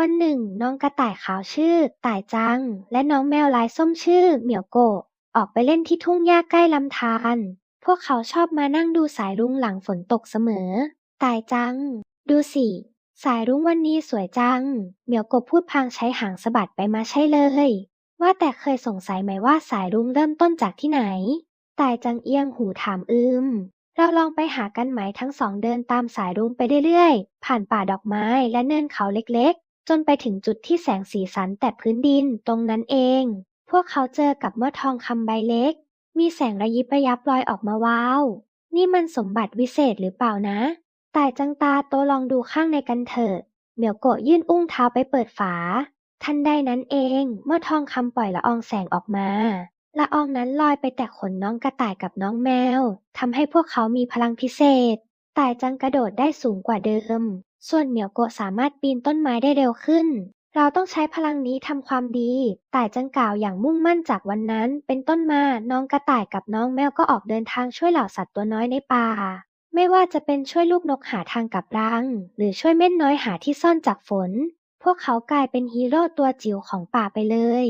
วันหนึ่ง น้องกระต่ายขาวชื่อ ต่ายจัง และน้องแมวลายส้มชื่อ เหมียวโกะออกไปเล่นที่ทุ่งหญ้าใกล้ลำธารพวกเขาชอบมานั่งดูสายรุ้งหลังฝนตกเสมอ ต่ายจัง ดูสิ สายรุ้งวันนี้สวยจัง เหมียวกบพูดพางใช้หางสะบัดไปมาใช่เลย ว่าแต่เคยสงสัยไหมว่าสายรุ้งเริ่มต้นจากที่ไหน ต่ายจังเอียงหูถามอืม เราลองไปหากันไหมทั้งสองเดินตามสายรุ้งไปเรื่อยๆ ผ่านป่าดอกไม้และเนินเขาเล็กๆ จนไปถึงจุดที่แสงสีสันแต่พื้นดินตรงนั้นเอง พวกเขาเจอกับหม้อทองคำใบเล็ก มีแสงระยิบระยับลอยออกมาว้าว นี่มันสมบัติวิเศษหรือเปล่านะต่ายจังตาโตลองดูข้างในกันเถอะ เหมียวโกะยื่นอุ้งเท้าไปเปิดฝา ทันใดนั้นเองเมื่อทองคำปล่อยละอองแสงออกมาละอองนั้นลอยไปแตะขนน้องกระต่ายกับน้องแมวทำให้พวกเขามีพลังพิเศษ ต่ายจังกระโดดได้สูงกว่าเดิม ส่วนเหมียวโกะสามารถปีนต้นไม้ได้เร็วขึ้น เราต้องใช้พลังนี้ทำความดี ต่ายจังกล่าวอย่างมุ่งมั่นจากวันนั้น เป็นต้นมา น้องกระต่ายกับน้องแมวก็ออกเดินทางช่วยเหล่าสัตว์ตัวน้อยในป่า ไม่ว่าจะเป็นช่วยลูกนกหาทางกลับรัง หรือช่วยเม่นน้อยหาที่ซ่อนจากฝน พวกเขากลายเป็นฮีโร่ตัวจิ๋วของป่าไปเลย